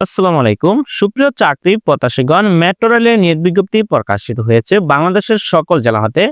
আসসালামু আলাইকুম। সুপ্রিয় চাকরি প্রত্যাশীগণ, মেট্রো রেলের নিয়োগ বিজ্ঞপ্তি প্রকাশিত হয়েছে। বাংলাদেশের সকল জেলা হতে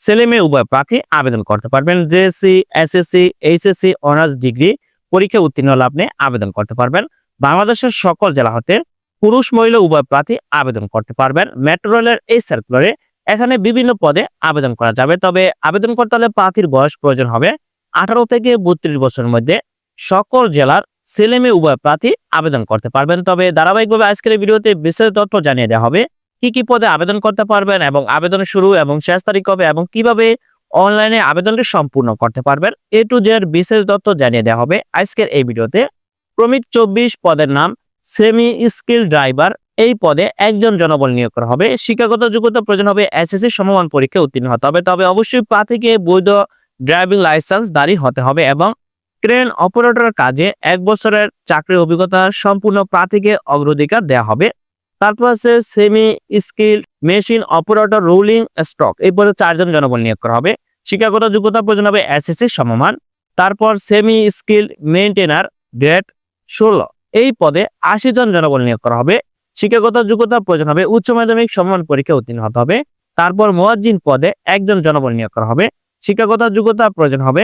ছেলে মেয়ে উভয় প্রার্থী আবেদন করতে পারবেন। JSC SSC HSC honours degree পরীক্ষা উত্তীর্ণ হলে আপনি আবেদন করতে পারবেন। বাংলাদেশের সকল জেলা হতে পুরুষ, মহিলা উভয় প্রার্থী আবেদন করতে পারবেন। মেট্রো রেলের এই সার্কুলারে এখানে বিভিন্ন পদে আবেদন করা যাবে। তবে আবেদন করতে হলে প্রার্থীর বয়স প্রয়োজন হবে আঠারো থেকে বত্রিশ বছরের মধ্যে। সকল জেলার ছেলে মেয়ে উভয় প্রার্থী আবেদন করতে পারবেন। তবে ধারাবাহিকভাবে আজকের ভিডিওতে বিস্তারিত তথ্য জানিয়ে দেওয়া হবে, কি কি পদে আবেদন করতে পারবেন এবং আবেদন শুরু এবং শেষ তারিখ কবে এবং কীভাবে অনলাইনে আবেদনটি সম্পূর্ণ করতে পারবেন। এ টু জেড বিস্তারিত তথ্য জানিয়ে দেওয়া হবে আজকের এই ভিডিওতে। প্রমিত চব্বিশ পদের নাম সেমি স্কিল ড্রাইভার। এই পদে একজন জনবল নিয়োগ করা হবে। শিক্ষাগত যোগ্যতা প্রয়োজন হবে এসএসসি সমমান পরীক্ষায় উত্তীর্ণ হতে হবে। তবে অবশ্যই প্রার্থীকে বৈধ ড্রাইভিং লাইসেন্স দাঁড়ি হতে হবে এবং ক্রেন অপারেটর কাজে এক বছরের চাকরির অভিজ্ঞতা সম্পূর্ণ প্রার্থীকে অগ্রাধিকার দেওয়া হবে। তারপর আছে semi skill machine operator rolling stock এই পদে চারজন জনবল নিয়োগ করা হবে। শিক্ষাগত যোগ্যতা প্রয়োজন হবে এসএসসি সমমান। তারপর সেমি স্কিল মেইনটেনার গ্রেড ষোলো, এই পদে আশি জন জনবল নিয়োগ করা হবে। শিক্ষাগত যোগ্যতা প্রয়োজন হবে উচ্চ মাধ্যমিক সমমান পরীক্ষা উত্তীর্ণ হতে হবে। তারপর মোয়াজ্জিন পদে একজন জনবল নিয়োগ করা হবে। শিক্ষাগত যোগ্যতা প্রয়োজন হবে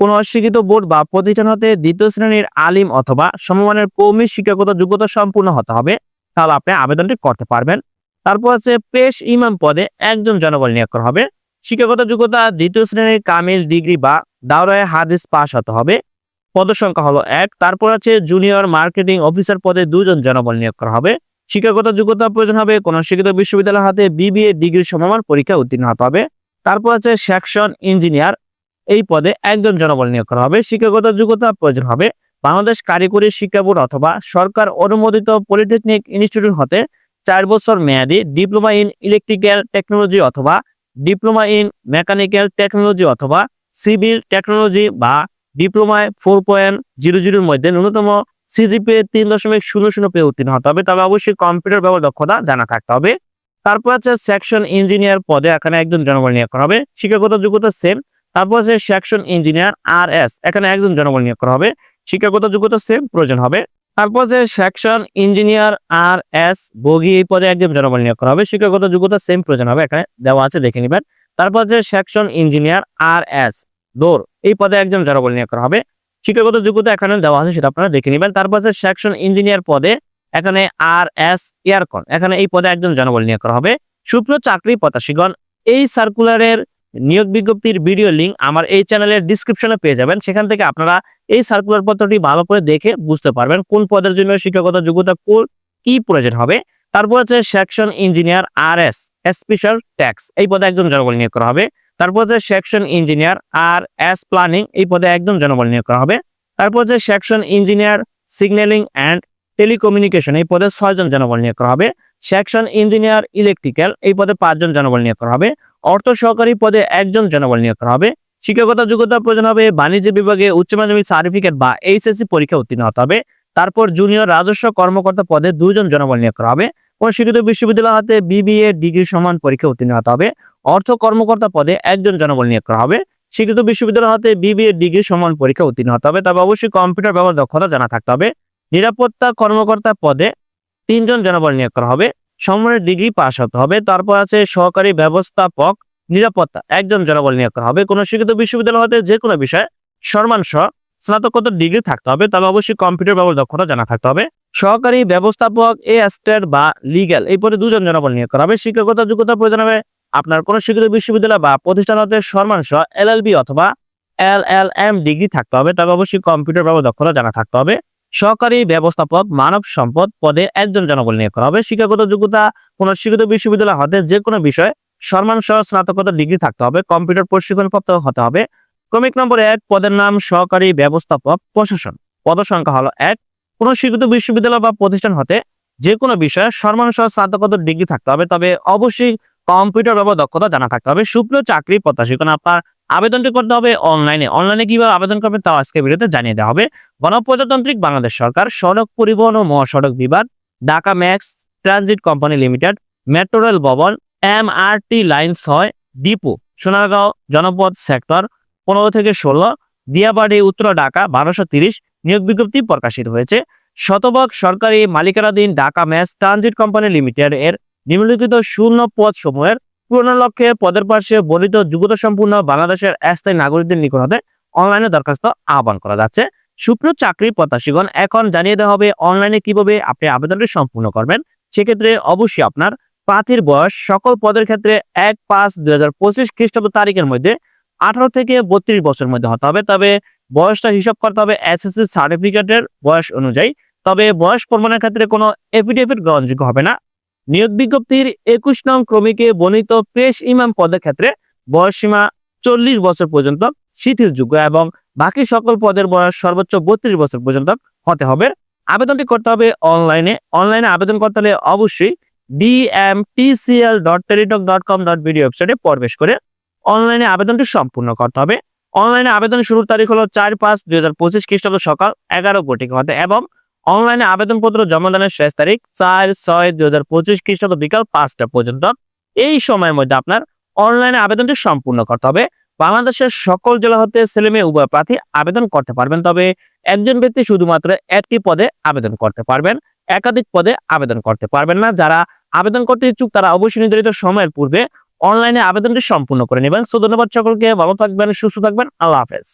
কোন অস্বীকৃত বোর্ড বা প্রতিষ্ঠান হতে দ্বিতীয় শ্রেণির আলিম অথবা সমমানের কৌমি শিক্ষাগত যোগ্যতা সম্পূর্ণ হতে হবে, তাহলে আপনি আবেদনটি করতে পারবেন। তারপর আছে পেশ ইমাম পদে একজন জনবল নিয়োগ করা হবে। শিক্ষাগত যোগ্যতা দ্বিতীয় শ্রেণির কামিল, ডিগ্রি বা দাওরায় হাদিস পাস হতে হবে। পদ সংখ্যা হলো এক। তারপর আছে জুনিয়র মার্কেটিং অফিসার পদে দুজন জনবল নিয়োগ করা হবে। শিক্ষাগত যোগ্যতা প্রয়োজন হবে কোন শিক্ষিত বিশ্ববিদ্যালয় হাতে বিবিএ ডিগ্রি সমমান পরীক্ষা উত্তীর্ণ হতে হবে। তারপর আছে সেকশন ইঞ্জিনিয়ার এই পদে একজন জনবল নিয়োগ করা হবে। শিক্ষাগত যোগ্যতা প্রয়োজন হবে। বাংলাদেশ কারিগরি শিক্ষা বোর্ড অথবা সরকার অনুমোদিত পলিটেকনিক ইনস্টিটিউট হতে চার বছর মেয়াদি ডিপ্লোমা ইন ইলেকট্রিক্যাল টেকনোলজি অথবা ডিপ্লোমা ইন মেকানিক্যাল টেকনোলজি অথবা সিভিল টেকনোলজি বা ডিপ্লোমায় ফোর পয়েন্ট জিরো জিরোর মধ্যে ন্যূনতম সিজিপি তিন দশমিক শূন্য শূন্য পেয়ে উত্তীর্ণ হতে হবে। তবে অবশ্যই কম্পিউটার ব্যবহার দক্ষতা জানা থাকতে হবে। তারপর আছে সেকশন ইঞ্জিনিয়ার পদে এখানে একজন জনবল নিয়োগ করা হবে। শিক্ষাগত যোগ্যতা সেম তারপর আছে সেকশন ইঞ্জিনিয়ার আর এস এখানে একজন জনবল নিয়োগ করা হবে। শিক্ষাগত যোগ্যতা সেম প্রয়োজন হবে। তারপর যে section engineer R S bogie এই পদে একজন জনবল নিয়োগ করা হবে। শিক্ষাগত যোগ্যতা সেম প্রয়োজন হবে। এখানে দেওয়া আছে, দেখে নেবেন। তারপর যে সেকশন ইঞ্জিনিয়ার আর এস দৌড়, এই পদে একজন জনবল নিয়োগ করা হবে। শিক্ষাগত যোগ্যতা এখানে দেওয়া আছে, সেটা আপনারা দেখে নেবেন। তারপর যে সেকশন ইঞ্জিনিয়ার পদে এখানে আর এস এয়ারকন এখানে এই পদে একজন জনবল নিয়োগ করা হবে। সুপ্রিয় চাকরি প্রত্যাশীগণ, এই সার্কুলারের নিয়োগ বিজ্ঞপ্তির ভিডিও লিঙ্ক আমার এই চ্যানেলের ডিসক্রিপশনে পেয়ে যাবেন। সেখান থেকে আপনারা এই সার্কুলার পত্রটি ভালো করে দেখে বুঝতে পারবেন কোন পদের জন্য শিক্ষাগত যোগ্যতা কোন, কি প্রয়োজন হবে। তারপর আছে section engineer R S special tax এই পদে একজন জনবল নিয়োগ করা হবে। তারপর আছে section engineer R S planning এই পদে একজন জনবল নিয়োগ করা হবে। তারপর আছে section engineer signalling and telecommunication এই পদে ছয়জন জনবল নিয়োগ করা হবে। সেকশন ইঞ্জিনিয়ার ইলেকট্রিক্যাল এই পদে পাঁচজন জনবল নিয়োগ করা হবে। অর্থ সহকারী পদে একজন জনবল নিয়োগ করা হবে। শিক্ষকতা, যোগ্যতা প্রয়োজন হবে, বাণিজ্য বিভাগে উচ্চ মাধ্যমিক সার্টিফিকেট বা এইচএসসি পরীক্ষা উত্তীর্ণ হতে হবে। তারপর জুনিয়র রাজস্ব কর্মকর্তা পদে দুজন জনবল নিয়োগ করা হবে। কোন শিক্ষিত বিশ্ববিদ্যালয় হাতে বিবিএ ডিগ্রি সমান পরীক্ষা উত্তীর্ণ হতে হবে। অর্থ কর্মকর্তা পদে একজন জনবল নিয়োগ করা হবে। শিক্ষিত বিশ্ববিদ্যালয় হাতে বিবিএ ডিগ্রি সমান পরীক্ষা উত্তীর্ণ হতে হবে। তবে অবশ্যই কম্পিউটার ব্যবহার দক্ষতা জানা থাকতে হবে। নিরাপত্তা কর্মকর্তা পদে তিনজন জনবল নিয়োগ করা হবে। সমমানের ডিগ্রি পাস হতে হবে। তারপর আছে সহকারী ব্যবস্থাপক নিরাপত্তা। একজন জনবল নিয়োগ করা হবে। কোনো শিক্ষিত বিশ্ববিদ্যালয় হতে যে কোনো বিষয়ে সম্মান সহ স্নাতকোত্তর ডিগ্রি থাকতে হবে। তবে অবশ্যই কম্পিউটার ব্যবহার দক্ষতা জানা থাকতে হবে। সহকারী ব্যবস্থাপক এ স্টেট বা লিগ্যাল এই পদে দুজন জনবল নিয়োগ করা হবে। শিক্ষকতা যোগ্যতা প্রয়োজন হবে আপনার কোনো শিক্ষিত বিশ্ববিদ্যালয় বা প্রতিষ্ঠান হতে সম্মান সহ এলএলবি অথবা এল এল এম ডিগ্রি থাকতে হবে। তবে অবশ্যই কম্পিউটার ব্যবহার দক্ষতা জানা থাকতে হবে। সহকারী ব্যবস্থাপক মানব সম্পদ পদে একজন জনবল নিয়োগ করা হবে। শিক্ষাগত যোগ্যতা, কোন শিক্ষিত বিশ্ববিদ্যালয় হতে যে কোনো বিষয়ে সম্মান সহ স্নাতকোত্তর ডিগ্রি থাকতে হবে, কম্পিউটার প্রশিক্ষণপ্রাপ্ত হতে হবে। ক্রমিক নম্বর এক, পদের নাম সহকারী ব্যবস্থাপক প্রশাসন। পদ সংখ্যা হলো এক, কোন শিক্ষিত বিশ্ববিদ্যালয় বা প্রতিষ্ঠান হতে যে কোনো বিষয়ে সম্মান সহ স্নাতকোত্তর ডিগ্রি থাকতে হবে, তবে অবশ্যই কম্পিউটার ব্যবহার দক্ষতা জানা থাকতে হবে। সুপ্রিয় চাকরি প্রত্যাশী কারণ আপনার আবেদনটি করতে হবে অনলাইনে। অনলাইনে কীভাবে আবেদন করবেন তাও আজকে ভিডিওতে জানিয়ে দেওয়া হবে। গণপ্রজাতান্ত্রিক বাংলাদেশ সরকার, সড়ক পরিবহন ও মহাসড়ক বিভাগ, Dhaka mass transit company limited, metro rail ভবন এম আর টি লাইন ছয় ডিপো, সোনারগাঁও জনপদ সেক্টর পনেরো থেকে ষোলো, দিয়াবাড়ি, উত্তর, ঢাকা বারোশো তিরিশ নিয়োগ বিজ্ঞপ্তি প্রকাশিত হয়েছে। শতভাগ সরকারি মালিকানাধীন Dhaka mass transit company limited এর নিম্নলিখিত শূন্য পদ সমূহের পূরণ লক্ষ্যে পদের পাশে বর্ণিত যোগ্যতা সম্পূর্ণ বাংলাদেশের স্থায়ী নাগরিকদের নিকট হতে অনলাইনে দরখাস্ত আহ্বান করা যাচ্ছে। সুপ্রিয় চাকরি প্রত্যাশীগণ, এখন জানিয়ে দেওয়া হবে অনলাইনে কীভাবে আপনি আবেদনটি সম্পূর্ণ করবেন। সেক্ষেত্রে অবশ্যই আপনার প্রার্থীর বয়স, সকল পদের ক্ষেত্রে এক পাঁচ দুই হাজার পঁচিশ খ্রিস্টাব্দ তারিখের মধ্যে আঠারো থেকে বত্রিশ বছরের মধ্যে হতে হবে। তবে বয়সটা হিসাব করতে হবে এস এসএসসি সার্টিফিকেটের বয়স অনুযায়ী। তবে বয়স প্রমাণের ক্ষেত্রে কোনো এফিডেভিট গ্রহণযোগ্য হবে না। নিয়োগ বিজ্ঞপ্তির একুশ নং ক্রমিকে বর্ণিত পেশ ইমাম পদের ক্ষেত্রে বয়স সীমা চল্লিশ বছর পর্যন্ত শিথিলযোগ্য এবং বাকি সকল পদের বয়স সর্বোচ্চ বত্রিশ বছর পর্যন্ত হতে হবে। আবেদনটি করতে হবে অনলাইনে। অনলাইনে আবেদন করতে হলে অবশ্যই DMPCL dot Teletalk dot com dot BD ওয়েবসাইটে প্রবেশ করে অনলাইনে আবেদনটি সম্পূর্ণ করতে হবে। অনলাইনে আবেদন শুরুর তারিখ হলো চার পাঁচ দুই হাজার পঁচিশ খ্রিস্টাব্দ সকাল এগারো কোটিকে হতে এবং অনলাইনে আবেদনপত্র জমা দানের শেষ তারিখ চার ছয় দুই হাজার পঁচিশ খ্রিস্টাব্দ বিকাল পাঁচটা পর্যন্ত। এই সময়ের মধ্যে আপনার অনলাইনে আবেদনটি সম্পূর্ণ করতে হবে। বাংলাদেশের সকল জেলা হতে ছেলে মেয়ে, উভয় প্রার্থী আবেদন করতে পারবেন। তবে একজন ব্যক্তি শুধুমাত্র একটি পদে আবেদন করতে পারবেন। একাধিক পদে আবেদন করতে পারবেন না। যারা আবেদন করতে ইচ্ছুক, তারা অবশ্যই নির্ধারিত সময়ের পূর্বে অনলাইনে আবেদনটি সম্পূর্ণ করে নেবেন। সো ধন্যবাদ সকলকে। ভালো থাকবেন, সুস্থ থাকবেন। আল্লাহ হাফেজ।